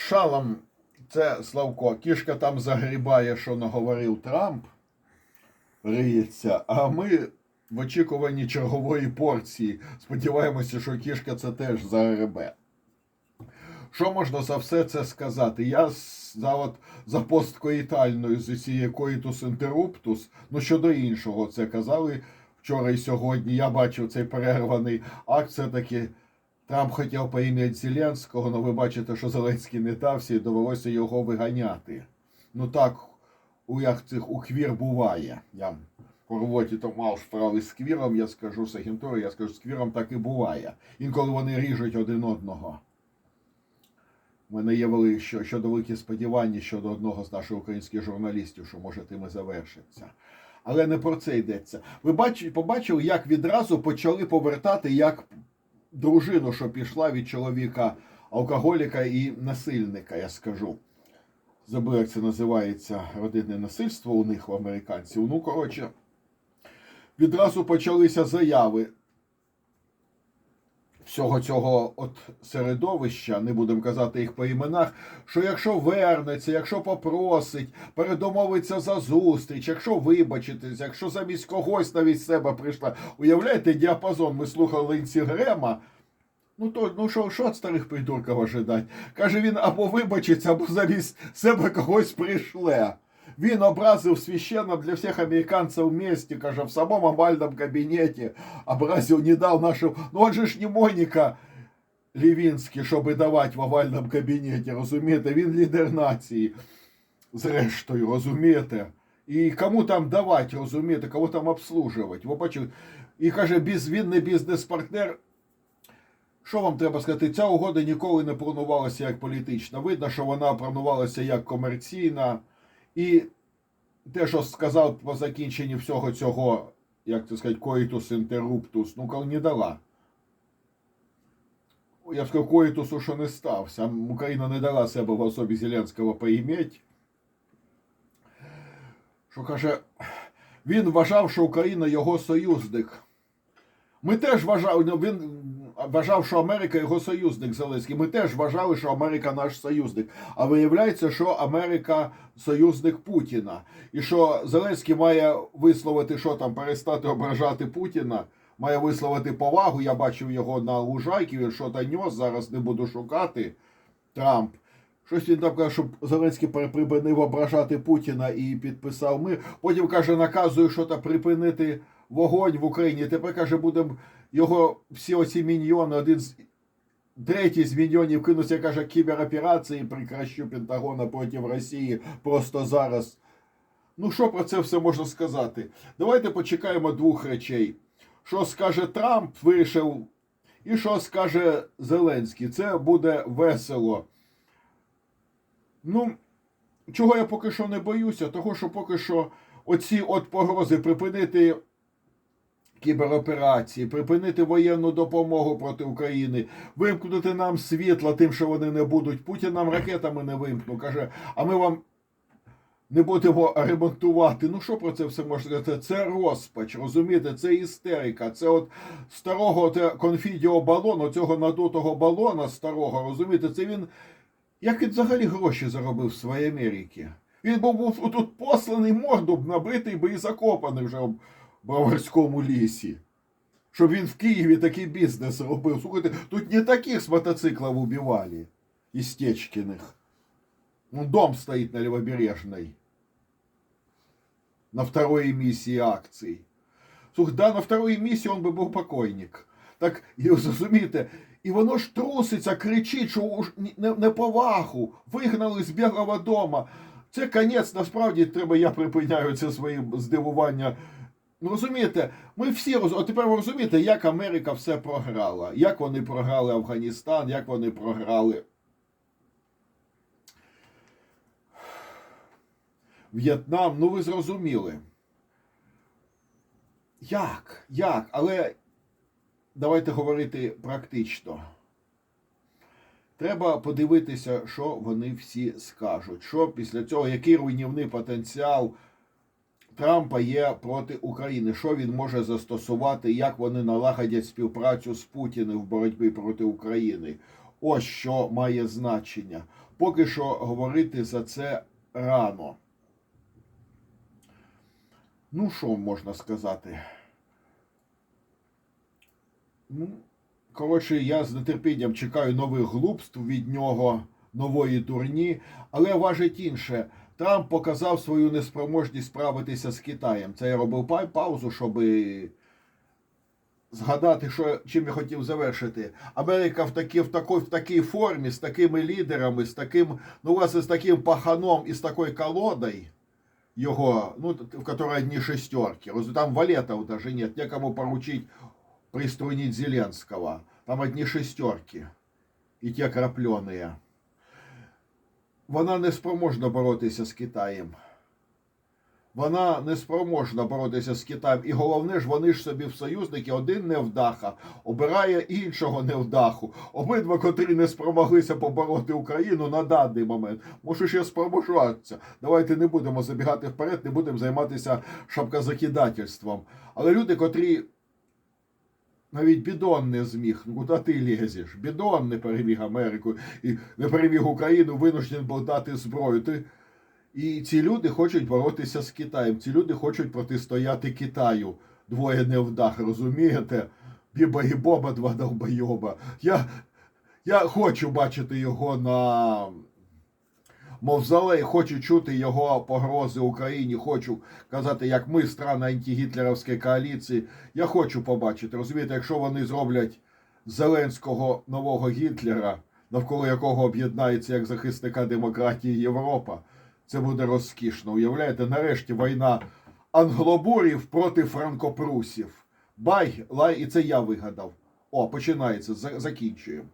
Шалом, це Славко. Кішка там загрібає, що наговорив Трамп, риється, а ми в очікуванні чергової порції. Сподіваємося, що кішка це теж загребе. Що можна за все це сказати? Я за, от, за посткоїтальною з цієї коїтус інтерруптус, ну щодо іншого, це казали вчора і сьогодні. Я бачив цей перерваний акт, все-таки Трамп хотів поім'ять Зеленського, але ви бачите, що Зеленський не дався і довелося його виганяти. Ну так, у як цих у буває. Я по роботі то мав справи з квіром, я скажу з агентурою, я скажу, з квіром так і буває. Інколи вони ріжуть один одного. У мене є вели, що, щодо великі сподівання щодо одного з наших українських журналістів, що може тим і завершиться. Але не про це йдеться. Ви бачили, побачили, як відразу почали повертати як дружину, що пішла від чоловіка алкоголіка і насильника, я скажу. Забув, як це називається родинне насильство у них в американців. Ну, коротше, відразу почалися заяви всього цього от середовища, не будемо казати їх по іменах, що якщо вернеться, якщо попросить, передомовиться за зустріч, якщо вибачитись, якщо замість когось навіть себе прийшла. Уявляєте, діапазон, ми слухали Лінсі Грема. Ну то ну що, що від старих придурків ожидать? Каже, він або вибачиться, або замість себе когось прийшле. Він образив священно для всіх американців вместе, каже, в самому овальному кабінеті образив, не дав нашу. Ну он же ж не Моніка Лівінський, щоб давати в овальному кабінеті, розумієте? Він лідер нації, зрештою, розумієте? І кому там давати, розумієте, кого там обслужувати. Бачили? І каже, біз, він не бізнес-партнер. Що вам треба сказати? Ця угода ніколи не планувалася як політична. Видно, що вона планувалася як комерційна. І те, що сказав по закінченні всього цього, як це сказати, коїтус інтерруптус, ну коли не дала. Я б сказав, коїтусу, що не стався. Україна не дала себе в особі Зеленського поіметь. Що каже, він вважав, що Україна його союзник. Ми теж вважали, він вважав, що Америка його союзник Зеленський. Ми теж вважали, що Америка наш союзник. А виявляється, що Америка союзник Путіна. І що Зеленський має висловити, що там, перестати ображати Путіна, має висловити повагу. Я бачив його на лужайці, він що ньос, зараз не буду шукати. Трамп. Щось він там каже, щоб Зеленський припинив ображати Путіна і підписав мир. Потім каже, наказує, що то припинити вогонь в Україні. Тепер каже, будемо його всі оці міньйони, один з третій з міньйонів кинувся, каже, кібероперації прикращу Пентагона проти Росії просто зараз. Ну, що про це все можна сказати? Давайте почекаємо двох речей. Що скаже Трамп, вирішив, і що скаже Зеленський. Це буде весело. Ну, чого я поки що не боюся? Того, що поки що оці от погрози припинити кібероперації, припинити воєнну допомогу проти України, вимкнути нам світло тим, що вони не будуть. Путін нам ракетами не вимкнув. Каже, а ми вам не будемо ремонтувати. Ну що про це все можна сказати? Це розпач, розумієте, це істерика. Це от старого конфідіо-балону, цього надутого балона старого, розумієте, це він. Як він взагалі гроші заробив в своїй Америці? Він був тут посланий морду б набитий би і закопаний вже в Броварському лісі. Щоб він в Києві такий бізнес робив. Слухайте, тут не таких з мотоциклів убивали, Істечкиних. Ну, дом стоит на Левобережной. На второй эмиссии акций. Слух, да, на второй емісії он би був покойник. Так, і зрозумієте, і воно ж труситься, кричить, що уж не- неповагу, вигнали з Білого дома. Це конець, насправді треба, я припиняю це своє здивування. Ну розумієте, ми всі роз... Тепер ви розумієте, як Америка все програла, як вони програли Афганістан, як вони програли В'єтнам, ну ви зрозуміли. Як? Як? Але давайте говорити практично. Треба подивитися, що вони всі скажуть. Що після цього, який руйнівний потенціал Трампа є проти України, що він може застосувати, як вони налагодять співпрацю з Путіним в боротьбі проти України. Ось що має значення. поки що говорити за це рано. Ну, що можна сказати? Ну, коротше, я з нетерпінням чекаю нових глупств від нього, нової дурні, але важить інше. Трамп показав свою неспроможність справитися з Китаєм. Це я робив паузу, щоб згадати, що, чим я хотів завершити. Америка в, такі, в, такій, в такій формі, з такими лідерами, з таким, ну, власне, з таким паханом і з такою колодою його, ну, в которой одни шестерки. Там валетов даже нет, некому поручить приструнить Зеленского. Там одни шестерки. І ті крапленые. Вона не спроможна боротися з Китаєм. Вона не спроможна боротися з Китаєм. І головне ж, вони ж собі в союзники один невдаха обирає іншого невдаху. Обидва, котрі не спромоглися побороти Україну на даний момент, може ще спроможуватися. Давайте не будемо забігати вперед, не будемо займатися шапкозакидательством. Але люди, котрі навіть бідон не зміг, ну куди ти лізеш? Бідон не переміг Америку і не переміг Україну, винужден був дати зброю. Ти... І ці люди хочуть боротися з Китаєм. Ці люди хочуть протистояти Китаю. Двоє невдах, розумієте? Біба і Боба, два довбойоба. Я, я хочу бачити його на мавзолей, хочу чути його погрози Україні, хочу казати, як ми, страна антигітлерівської коаліції. Я хочу побачити. Розумієте, якщо вони зроблять Зеленського нового Гітлера, навколо якого об'єднається як захисника демократії Європа, це буде розкішно. Уявляєте, нарешті війна англобурів проти франкопрусів. Бай, лай, і це я вигадав. О, починається. Закінчуємо.